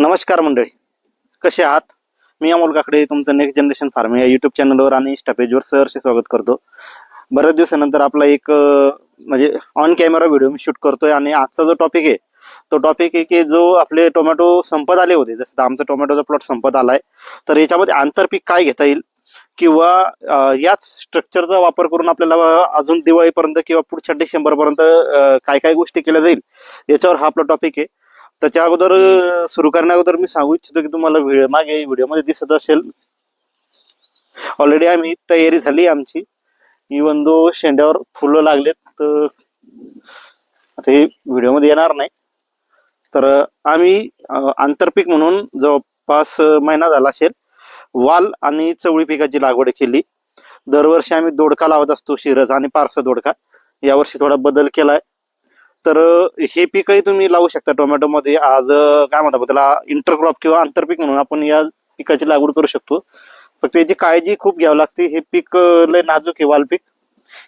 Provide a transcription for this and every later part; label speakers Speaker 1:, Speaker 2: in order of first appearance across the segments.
Speaker 1: नमस्कार मंडळी. कसे आहात? मी अमोल काकडे तुमचं नेक्स्ट जनरेशन फार्म या युट्यूब चॅनलवर आणि इंस्टा पेजवर सहर्ष स्वागत करतो. बऱ्याच दिवसानंतर आपला एक म्हणजे ऑन कॅमेरा व्हिडिओ मी शूट करतोय आणि आजचा जो टॉपिक आहे तो टॉपिक आहे की जो आपले टोमॅटो संपत आले होते जसं आमचा टोमॅटोचा प्लॉट संपत आलाय तर याच्यामध्ये आंतरपीक काय घेता येईल किंवा याच स्ट्रक्चरचा वापर करून आपल्याला अजून दिवाळीपर्यंत किंवा पुढच्या डिसेंबरपर्यंत काय काय गोष्टी केल्या जाईल याच्यावर हा आपला टॉपिक आहे. त्याच्या अगोदर सुरू करण्या अगोदर मी सांगू इच्छितो की तुम्हाला व्हिडिओ मागे व्हिडिओमध्ये दिसत असेल. ऑलरेडी आम्ही तयारी झाली आमची. इवन दो शेंड्यावर फुलं लागलेत तर आता हे व्हिडिओमध्ये येणार नाही. तर आम्ही आंतरपीक म्हणून जवळपास महिना झाला असेल. वाल आणि चवळी पिकाची लागवड केली. दरवर्षी आम्ही दोडका लावत असतो शिरज आणि पारसा दोडका. यावर्षी थोडा बदल केलाय. तर हे पीकही तुम्ही लावू शकता. टोमॅटोमध्ये आज काय म्हणतात त्याला इंटरक्रॉप किंवा आंतरपीक म्हणून आपण या पिकाची लागवड करू शकतो. फक्त याची काळजी खूप घ्यावी लागते. हे पीक लय नाजूक आहे वाल पीक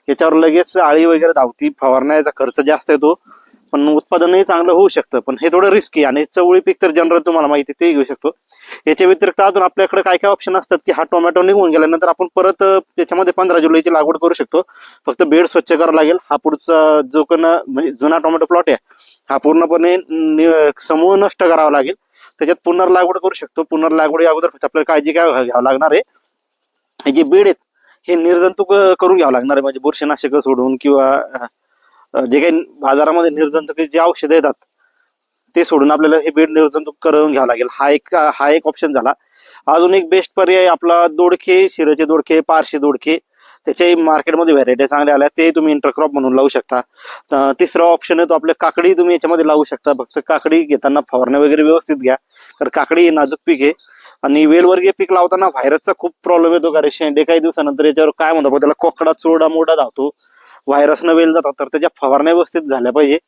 Speaker 1: याच्यावर लगेच आळी वगैरे धावती फवारण्याचा खर्च जास्त येतो. पण उत्पादनही चांगलं होऊ शकतं पण हे थोडं रिस्की आणि चवळी पीक तर जनरल तुम्हाला माहिती आहे, ते घेऊ शकतो. याच्या व्यतिरिक्त अजून आपल्याकडे काय काय ऑप्शन असतात की हा टोमॅटो निघून गेल्यानंतर आपण परत त्याच्यामध्ये पंधरा जुलैची लागवड करू शकतो. फक्त बेड स्वच्छ करावं लागेल. हा पुढचा जो कोण म्हणजे जुना टोमॅटो प्लॉट आहे हा पूर्णपणे समूह नष्ट करावा लागेल. त्याच्यात पुनर्लागवड करू शकतो. पुनर्लागवडी अगोदर आपल्याला काळजी काय घ्यावं लागणार आहे. हे जे बेड आहेत हे निर्जंतुक करून घ्यावं लागणार आहे. म्हणजे बुरशीनाशक सोडून किंवा जे काही बाजारामध्ये निर्जंतुक जे औषधं येतात ते सोडून आपल्याला हे बेड निर्जंतुक करून घ्यावं लागेल. हा एक हा एक ऑप्शन झाला. अजून एक बेस्ट पर्याय आपला दोडके शिराचे दोडके पारशे दोडके. त्याच्याही मार्केटमध्ये व्हरायटी चांगल्या आल्या ते तुम्ही इंटरक्रॉप म्हणून लावू शकता. तिसरा ऑप्शन आहे तो आपल्या काकडी तुम्ही याच्यामध्ये लावू शकता. फक्त काकडी घेताना फवारण्या वगैरे व्यवस्थित घ्या. कारण काकडी हे नाजूक पीक आहे. आणि वेलवर्गीय पीक लावताना व्हायरसचा खूप प्रॉब्लेम येतो. कारण शेंडे काही दिवसानंतर याच्यावर काय म्हणतो त्याला कोकडा चोरडा मोडा धावतो. व्हायरसनं वेल जातात तर त्याच्या फवारण्या व्यवस्थित झाल्या पाहिजे.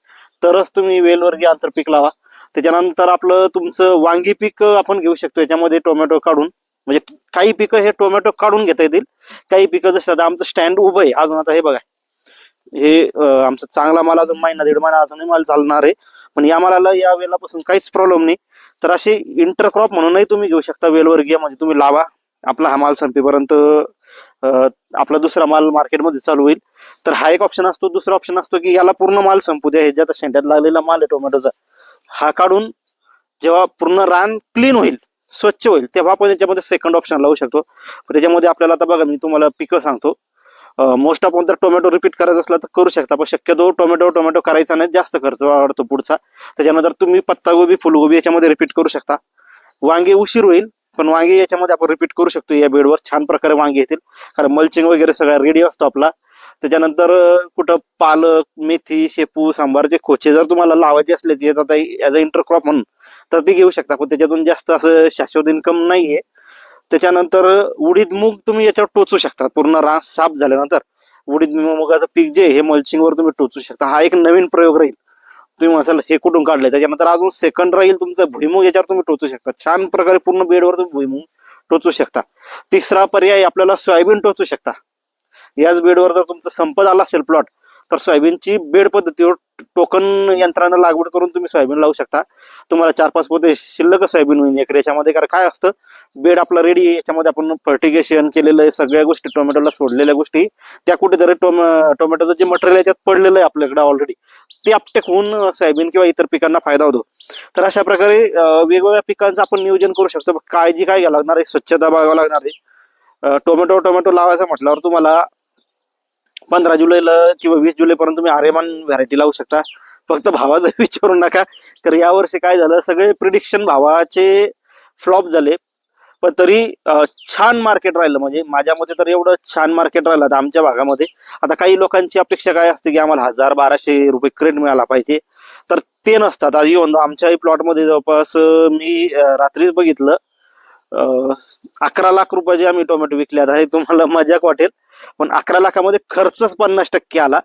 Speaker 1: तरच तुम्ही वेलवर्गीय आंतरपीक लावा. त्याच्यानंतर आपलं तुमचं वांगी पीक आपण घेऊ शकतो. याच्यामध्ये टोमॅटो काढून म्हणजे काही पिकं हे टोमॅटो काढून घेता येतील. काही पिकं जसं आता आमचं स्टँड उभं आहे. अजून आता हे बघा. हे आमचं चांगला माल अजून महिना दीड महिना अजूनही माल चालणार आहे. पण या मालाला या वेळापासून काहीच प्रॉब्लेम नाही. तर असे इंटरक्रॉप म्हणूनही तुम्ही घेऊ शकता वेलवर्गीय. म्हणजे तुम्ही लावा. आपला हा माल संपेपर्यंत आपला दुसरा माल मार्केटमध्ये चालू होईल. तर हा एक ऑप्शन असतो. दुसरा ऑप्शन असतो की याला पूर्ण माल संपू द्या. ह्याच्यात शेंड्यात लागलेला माल आहे टोमॅटोचा हा काढून जेव्हा पूर्ण रान क्लीन होईल स्वच्छ होईल तेव्हा आपण याच्यामध्ये सेकंड ऑप्शन लावू शकतो. पण त्याच्यामध्ये आपल्याला आता बघा मी तुम्हाला पिकं सांगतो. मोस्ट ऑफ जर टोमॅटो रिपीट करायचा असला तर करू शकता पण शक्यतो टोमॅटो टोमॅटो करायचा नाही जास्त खर्च वाढतो पुढचा. त्याच्यानंतर तुम्ही पत्तागोबी फुलगोबी याच्यामध्ये रिपीट करू शकता. वांगे उशीर होईल पण वांगे याच्यामध्ये आपण रिपीट करू शकतो. या बेडवर छान प्रकारे वांगे येतील. कारण मल्चिंग वगैरे सगळा रेडी असतो आपला. त्याच्यानंतर कुठं पालक मेथी शेपू सांबारचे खोचे जर तुम्हाला लावायचे असले ते आता ॲज अ इंटरक्रॉप म्हणून तर ते घेऊ शकता. पण त्याच्यातून जास्त असं शाश्वत इन्कम नाहीये. त्याच्यानंतर उडीद मूग तुम्ही याच्यावर टोचू शकता. पूर्ण रास साफ झाल्यानंतर उडीद मुगाचं पीक जे हे मल्चिंगवर तुम्ही टोचू शकता. हा एक नवीन प्रयोग राहील. तुम्ही म्हणाल हे कुठून काढलंय? त्याच्यानंतर अजून सेकंड राहील तुमचं भुईमुग याच्यावर तुम्ही टोचू शकता. छान प्रकारे पूर्ण बेडवर तुम्ही भुईमुग टोचू शकता. तिसरा पर्याय आपल्याला सोयाबीन टोचू शकता. याच बेडवर जर तुमचं संपत आला असेल प्लॉट तर सोयाबीनची बेड पद्धतीवर टोकन यंत्रानं लागवड करून तुम्ही सोयाबीन लावू शकता. तुम्हाला चार पाच पोते शिल्लक सोयाबीन होईल. एकर याच्यामध्ये कारण काय असतं? बेड आपला रेडी आहे. याच्यामध्ये आपण फर्टिगेशन केलेलं आहे. सगळ्या गोष्टी टोमॅटोला सोडलेल्या गोष्टी. त्या कुठेतरी टोम टोमॅटोचं जे मटेरियल याच्यात पडलेलं आहे आपल्याकडे ऑलरेडी ते आपटेक होऊन सोयाबीन किंवा इतर पिकांना फायदा होतो. तर अशा प्रकारे वेगवेगळ्या पिकांचं आपण नियोजन करू शकतो. काळजी काय घ्यावी लागणार आहे? स्वच्छता बघावं लागणार आहे? टोमॅटो टोमॅटो लावायचं म्हटल्यावर तुम्हाला पंधरा जुलैला किंवा वीस जुलैपर्यंत तुम्ही आर्यमान व्हरायटी लावू शकता. फक्त भावाचं विचारू नका. तर यावर्षी काय झालं सगळे प्रिडिक्शन भावाचे फ्लॉप झाले. पण तरी छान मार्केट राहिलं. म्हणजे माझ्या मते तर एवढं छान मार्केट राहिलं आता आमच्या भागामध्ये. आता काही लोकांची अपेक्षा काय असते की आम्हाला हजार बाराशे रुपये क्रेट मिळाला पाहिजे. तर ते नसतात. आज येऊन आमच्याही प्लॉटमध्ये जवळपास मी रात्रीच बघितलं. अकरा लाख रुपयाचे आम्ही टोमॅटो विकले आता हे तुम्हाला मजाक वाटेल पण अकरा लाखामध्ये खर्चच पन्नास टक्के आला.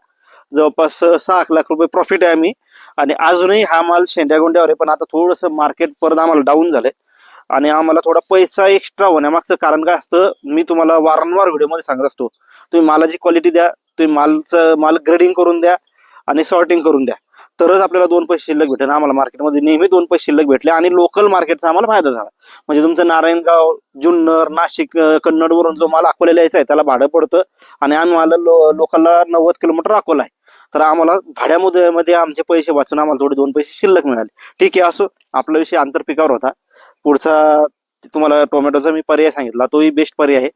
Speaker 1: जवळपास सहा लाख रुपये प्रॉफिट आहे आम्ही. आणि अजूनही हा माल शेंड्या गोंड्यावर आहे पण आता थोडंसं मार्केट परत आम्हाला डाऊन झालंय. आणि आम्हाला थोडा पैसा एक्स्ट्रा होण्यामागचं कारण काय असतं मी तुम्हाला वारंवार व्हिडिओमध्ये सांगत असतो. तुम्ही मालाची क्वालिटी द्या तुम्ही मालचं माल ग्रेडिंग करून द्या आणि सॉर्टिंग करून द्या. तरच आपल्याला दोन पैसे शिल्लक भेटेल आम्हाला मार्केटमध्ये नेहमी दोन पैसे शिल्लक भेटले आणि लोकल मार्केटचा आम्हाला फायदा झाला. म्हणजे तुमचं नारायणगाव जुन्नर नाशिक कन्नडवरून जो माल अकोल्याला यायचा आहे त्याला भाडं पडतं आणि आम्हाला लो लोकलला नव्वद किलोमीटर अकोला आहे. तर आम्हाला भाड्यामध्ये मध्ये आमचे पैसे वाचून आम्हाला थोडे दोन पैसे शिल्लक मिळाले. ठीक आहे असो. आपला विषय आंतरपिकावर होता. पुढचा तुम्हाला टोमॅटोचा मी पर्याय सांगितला. तोही बेस्ट पर्याय आहे.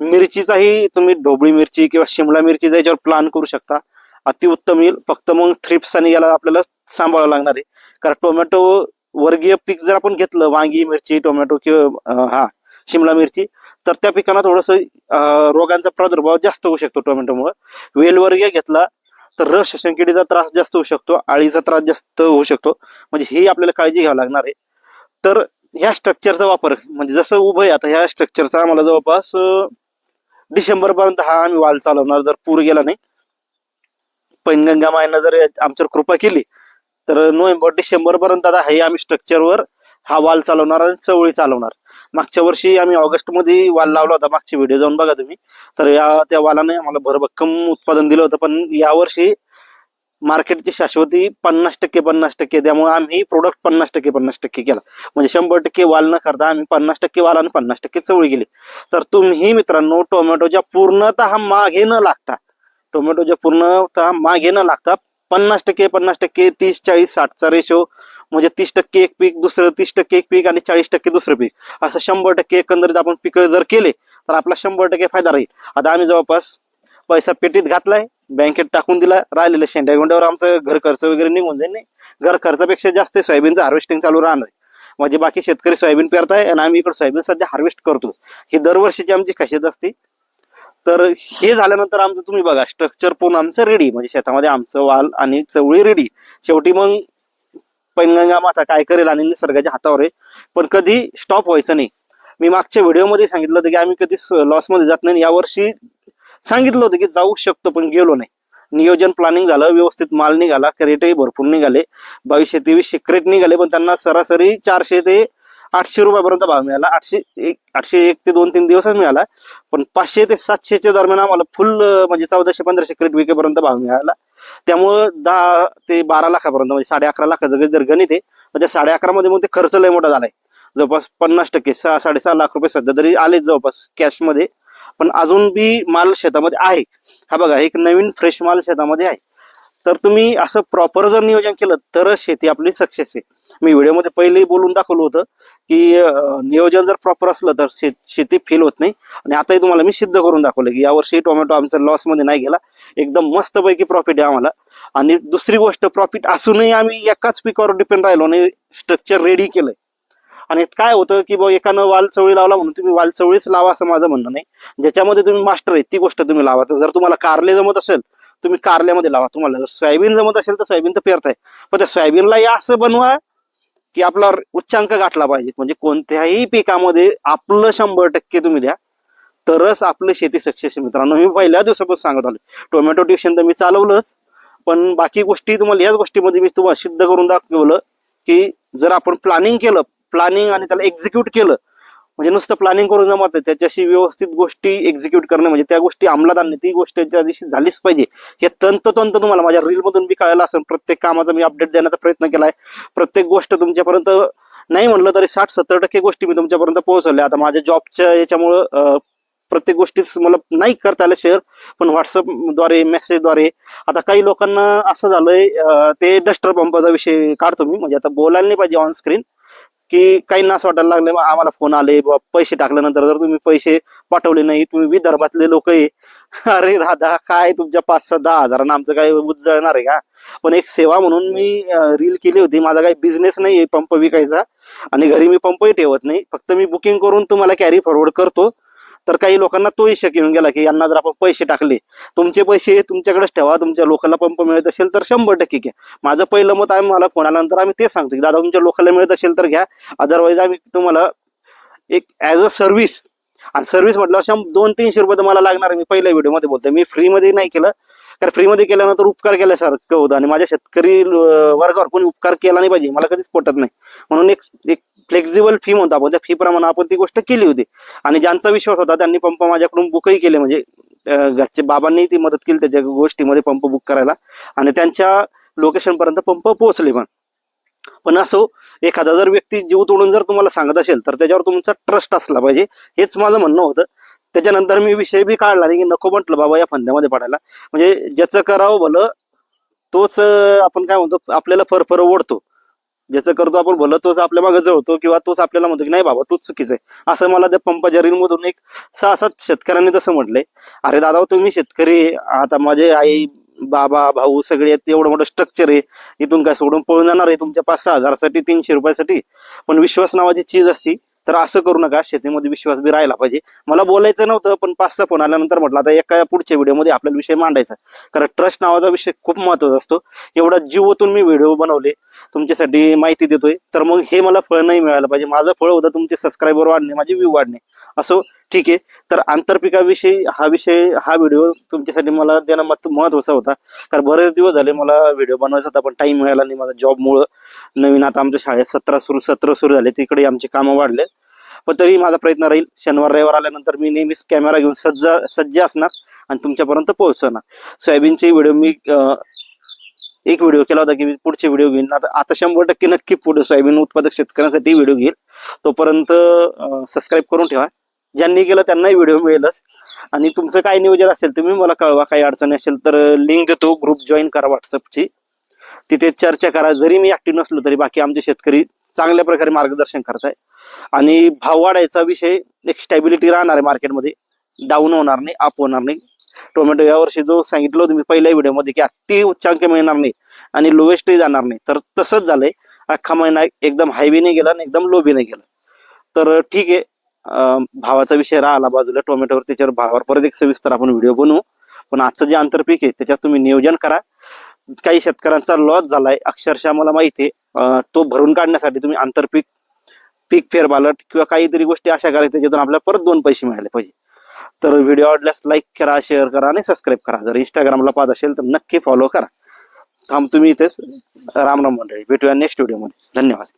Speaker 1: मिरचीचाही तुम्ही ढोबळी मिरची किंवा शिमला मिरचीचा याच्यावर प्लान करू शकता. अतिउत्तम येईल. फक्त मग थ्रिप्स आणि याला आपल्याला सांभाळावं लागणार आहे. कारण टोमॅटो वर्गीय पीक जर आपण घेतलं वांगी मिरची टोमॅटो किंवा हा शिमला मिरची तर त्या पिकांना थोडस रोगांचा प्रादुर्भाव जास्त होऊ शकतो टोमॅटोमुळे वेलवर्गीय घेतला तर रस शंकिडीचा त्रास जास्त होऊ शकतो आळीचा त्रास जास्त होऊ शकतो. म्हणजे ही आपल्याला काळजी घ्यावी लागणार आहे. तर ह्या स्ट्रक्चरचा वापर म्हणजे जसं उभं आहे आता ह्या स्ट्रक्चरचा आम्हाला जवळपास डिसेंबरपर्यंत हा आम्ही वाल चालवणार जर पूर गेला नाही. पैनगंगा मायनं जर आमच्यावर कृपा केली तर नोव्हेंबर डिसेंबर पर्यंत आता हे आम्ही स्ट्रक्चरवर हा वाल चालवणार आणि चवळी चालवणार. मागच्या वर्षी आम्ही ऑगस्टमध्ये वाल लावला होता मागची व्हिडिओ जाऊन बघा तुम्ही. तर या त्या वालाने आम्हाला भरभक्कम उत्पादन दिलं होतं पण यावर्षी मार्केटची शाश्वती पन्नास टक्के पन्नास टक्के त्यामुळे आम्ही प्रोडक्ट पन्नास टक्के पन्नास टक्के केला. म्हणजे शंभर टक्के वाल न करता आम्ही पन्नास टक्के वाल आणि पन्नास टक्के चवळी गेली तर तुम्ही मित्रांनो टोमॅटोच्या पूर्णतः मागे न लागता टोमॅटोच्या पूर्णतः मागे न लागता पन्नास टक्के पन्नास टक्के तीस चाळीस साठचा रेशो म्हणजे तीस टक्के एक पीक दुसरं तीस टक्के एक पीक आणि चाळीस टक्के दुसरं पीक. असं शंभर टक्के एकंदरीत आपण पिकं जर केले तर आपला शंभर टक्के फायदा राहील. आता आम्ही जवळपास पैसा पेटीत घातलाय बँकेत टाकून दिला राहिलेलं शेंड्या गोंड्यावर आमचं घर खर्च वगैरे निघून जाईल नाही. घर खर्चापेक्षा जास्त सोयाबीनचं हार्वेस्टिंग चालू राहणार आहे. म्हणजे बाकी शेतकरी सोयाबीन पेरताय आणि आम्ही इकडे सोयाबीन सध्या हार्वेस्ट करतो ही दरवर्षीची आमची खासियत असते तर हे झाल्यानंतर आमचं तुम्ही बघा स्ट्रक्चर पूर्ण आमचं रेडी म्हणजे शेतामध्ये आमचं वाल आणि चवळी रेडी शेवटी मग पैनगंगा माता काय करेल आणि निसर्गाच्या हातावर आहे. पण कधी स्टॉप व्हायचं नाही. मी मागच्या व्हिडिओमध्ये सांगितलं होतं की आम्ही कधी लॉसमध्ये जात नाही. यावर्षी सांगितलं होतं की जाऊ शकतो पण गेलो नाही. नियोजन प्लॅनिंग झालं व्यवस्थित माल निघाला क्रेटही भरपूर निघाले. बावीसशे तेवीसशे क्रेट निघाले पण त्यांना सरासरी चारशे ते आठशे रुपयापर्यंत भाव मिळाला. आठशे एक आठशे एक ते दोन तीन दिवसच मिळाला. पण पाचशे ते सातशेच्या दरम्यान आम्हाला फुल म्हणजे चौदाशे पंधराशे क्रेट विकेपर्यंत भाव मिळाला. त्यामुळं दहा ते बारा लाखापर्यंत म्हणजे साडे अकरा लाखाचं जर गणित आहे. म्हणजे साडे अकरामध्ये मग ते खर्च लय मोठा झालाय. जवळपास पन्नास टक्के सहा साडेसहा लाख रुपये सध्या तरी आलेच जवळपास कॅशमध्ये पण अजून बी माल शेतामध्ये आहे. हा बघा एक नवीन फ्रेश माल शेतामध्ये आहे. तर तुम्ही असं प्रॉपर जर नियोजन केलं तरच शेती आपली सक्सेस आहे. मी व्हिडिओमध्ये पहिलेही बोलून दाखवलं होतं की नियोजन जर प्रॉपर असलं तर शेत शेती फेल होत नाही. आणि आताही तुम्हाला मी सिद्ध करून दाखवलं की यावर्षी टोमॅटो आमचा लॉसमध्ये नाही गेला. एकदम मस्तपैकी प्रॉफिट आहे आम्हाला. आणि दुसरी गोष्ट प्रॉफिट असूनही आम्ही एकाच पिकावर डिपेंड राहिलो आणि स्ट्रक्चर रेडी केलंय. आणि काय होतं की बा एकानं वाल चवळी लावला म्हणून तुम्ही वाल चवळीच लावा असं माझं म्हणणं नाही. ज्याच्यामध्ये तुम्ही मास्टर आहे ती गोष्ट तुम्ही लावा. तर जर तुम्हाला कारले जमत असेल तुम्ही कारल्यामध्ये लावा. तुम्हाला जर सोयाबीन जमत असेल तर सोयाबीन तर पेरताय. पण त्या सोयाबीनला या असं बनवा की आपला उच्चांक गाठला पाहिजे. म्हणजे कोणत्याही पिकामध्ये आपलं शंभर टक्के तुम्ही द्या. तरच आपलं शेती सक्सेस मित्रांनो. मी पहिल्या दिवसापासून सांगत आलो टोमॅटो ट्युशन तर मी चालवलंच. पण बाकी गोष्टी तुम्हाला याच गोष्टीमध्ये मी तुम्हाला सिद्ध करून दाखवलं की जर आपण प्लॅनिंग केलं प्लॅनिंग आणि त्याला एक्झिक्यूट केलं म्हणजे नुसतं प्लॅनिंग करून जमत त्याच्याशी व्यवस्थित गोष्टी एक्झिक्यूट करणं म्हणजे त्या गोष्टी अंमलात आणणे ती गोष्ट त्या दिवशी झालीच पाहिजे. हे तंततंत तुम्हाला माझ्या रीलमधून बी कळायला असेल प्रत्येक कामाचा मी अपडेट देण्याचा प्रयत्न केला आहे प्रत्येक गोष्ट तुमच्यापर्यंत नाही म्हणलं तरी साठ सत्तर टक्के गोष्टी मी तुमच्यापर्यंत पोहोचवल्या. आता माझ्या जॉबच्या याच्यामुळं प्रत्येक गोष्टी मला नाही करता आलं शेअर पण व्हॉट्सअपद्वारे मेसेजद्वारे आता काही लोकांना असं झालंय ते डस्टर पंपाचा विषय काढतो मी. म्हणजे आता बोलायला नाही पाहिजे ऑन स्क्रीन की काहींना असं वाटायला लागले मग आम्हाला फोन आले बुवा पैसे टाकल्यानंतर जर तुम्ही पैसे पाठवले नाही तुम्ही विदर्भातले लोक आहे. अरे दादा काय तुमच्या पाच सहा दहा हजारांना आमचं काय उजळणार आहे का? पण एक सेवा म्हणून मी रील केली होती. माझा काही बिझनेस नाही आहे पंप विकायचा. आणि घरी मी पंपही ठेवत नाही. फक्त मी बुकिंग करून तुम्हाला कॅरी फॉरवर्ड करतो. तर काही लोकांना तोही शक येऊन गेला की यांना जर आपण पैसे टाकले तुमचे पैसे तुमच्याकडेच ठेवा तुमच्या लोकांना पंप मिळत असेल तर शंभर टक्के घ्या. माझं पहिलं मत आहे मला फोन आल्यानंतर आम्ही ते सांगतो की दादा तुमच्या लोकांना मिळत असेल तर घ्या. अदरवाईज आम्ही तुम्हाला एक ऍज अ सर्व्हिस आणि सर्व्हिस म्हटलं शं दोन तीनशे रुपये तर मला लागणार मी पहिल्या व्हिडिओमध्ये बोलतो मी फ्रीमध्ये नाही केलं. कारण फ्रीमध्ये केल्यानंतर उपकार केल्यासारखं होतं आणि माझ्या शेतकरी वर्गावर कोणी उपकार केला नाही पाहिजे मला कधीच पटत नाही. म्हणून एक एक फ्लेक्झिबल फी म्हणतो आपण. त्या फी प्रमाणे आपण ती गोष्ट केली होती. आणि ज्यांचा विश्वास होता त्यांनी पंप माझ्याकडून बुकही केले. म्हणजे घरचे बाबांनी ती मदत केली त्याच्या गोष्टीमध्ये पंप बुक करायला. आणि त्यांच्या लोकेशन पर्यंत पंप पोहोचले पण. पण असो एखादा जर व्यक्ती जीव तोडून जर तुम्हाला सांगत असेल तर त्याच्यावर तुमचा ट्रस्ट असला पाहिजे. हेच माझं म्हणणं होतं. त्याच्यानंतर मी विषय बी काढला नाही की नको म्हटलं बाबा या फंद्यामध्ये पडायला. म्हणजे ज्याचं करावं भलं तोच आपण काय म्हणतो आपल्याला फरफर ओढतो. ज्याचं करतो आपण भलं तोच आपल्या मागे जळतो किंवा तोच आपल्याला म्हणतो की नाही बाबा तूच चुकीचं आहे. असं मला त्या पंपाच्या रीलमधून एक सहा सात शेतकऱ्यांनी तसं म्हटलंय. अरे दादा तुम्ही शेतकरी आता माझे आई बाबा भाऊ सगळे एवढं मोठं स्ट्रक्चर आहे. इथून काय सोडून पळून जाणार आहे तुमच्या पाच सहा हजारासाठी तीनशे रुपयासाठी. पण विश्वास नावाची चीज असती. तर असं करू नका शेतीमध्ये विश्वास बी राहिला पाहिजे. मला बोलायचं नव्हतं पण पाच सहा फोन आल्यानंतर म्हटलं आता एका पुढच्या व्हिडिओमध्ये आपल्याला विषय मांडायचा कारण ट्रस्ट नावाचा विषय खूप महत्त्वाचा असतो. एवढा जीवतून मी व्हिडिओ बनवले तुमच्यासाठी माहिती देतोय. तर मग हे मला फळ नाही मिळालं पाहिजे. माझं फळ होतं तुमचे सबस्क्रायबर वाढणे माझे व्ह्यू वाढणे. असो ठीक आहे. तर आंतरपिकाविषयी हा विषय हा व्हिडिओ तुमच्यासाठी मला देणं महत्त्वाचा होता. कारण बरेच दिवस झाले मला व्हिडिओ बनवायचा होता पण टाइम मिळाला नाही. माझा जॉबमुळं नवीन आता आमच्या शाळेत सतरा सुरू सत्र सुरू झाले तिकडे आमचे कामं वाढले. पण तरी माझा प्रयत्न राहील शनिवार रविवार आल्यानंतर मी नेहमीच कॅमेरा घेऊन सज्ज सज्ज असणार आणि तुमच्यापर्यंत पोहोचवणार. सोयाबीनचे व्हिडिओ मी एक व्हिडिओ केला होता की मी पुढचे व्हिडिओ घेईन. आता आता शंभर टक्के नक्की पुढे सोयाबीन उत्पादक शेतकऱ्यांसाठी व्हिडिओ घेईल. तोपर्यंत सबस्क्राईब करून ठेवा. ज्यांनी केलं त्यांनाही व्हिडिओ मिळेलच. आणि तुमचं काय नियोजन असेल तुम्ही मला कळवा. काही अडचणी असेल तर लिंक देतो. ग्रुप जॉईन करा व्हॉट्सअपची तिथे चर्चा करा. जरी मी ऍक्टिव्ह नसलो तरी बाकी आमचे शेतकरी चांगल्या प्रकारे मार्गदर्शन करताय आणि भाव वाढायचा विषय एक स्टॅबिलिटी राहणार आहे मार्केटमध्ये डाऊन होणार नाही अप होणार नाही. टोमॅटो यावर्षी जो सांगितलं होतं मी पहिल्या व्हिडिओमध्ये की अति उच्चांक मिळणार नाही आणि लोवेस्टही जाणार नाही. तर तसंच झालंय. अख्खा महिना एकदम हायवे नाही गेला आणि एकदम लो नाही गेला. तर ठीक आहे. भावाचा विषय राहिला बाजूला. टोमॅटोवर त्याच्यावर भावावर परत एक सविस्तर आपण व्हिडिओ बनवू. पण आजचं जे आंतरपीक आहे त्याच्यात तुम्ही नियोजन करा. काही शेतकऱ्यांचा लॉस झालाय. अक्षरशः मला माहिती आहे तो भरून काढण्यासाठी तुम्ही आंतरपीक पीक फेरबालट किंवा काहीतरी गोष्टी अशा करायच्या त्याच्यातून आपल्याला परत दोन पैसे मिळाले पाहिजे. तर व्हिडिओ आवडल्यास लाईक करा शेअर करा आणि सबस्क्राईब करा. जर इंस्टाग्रामला पाहत असेल तर नक्की फॉलो करा. थांब तुम्ही इथेच राम राम मंडळी भेटूया नेक्स्ट व्हिडिओमध्ये. धन्यवाद.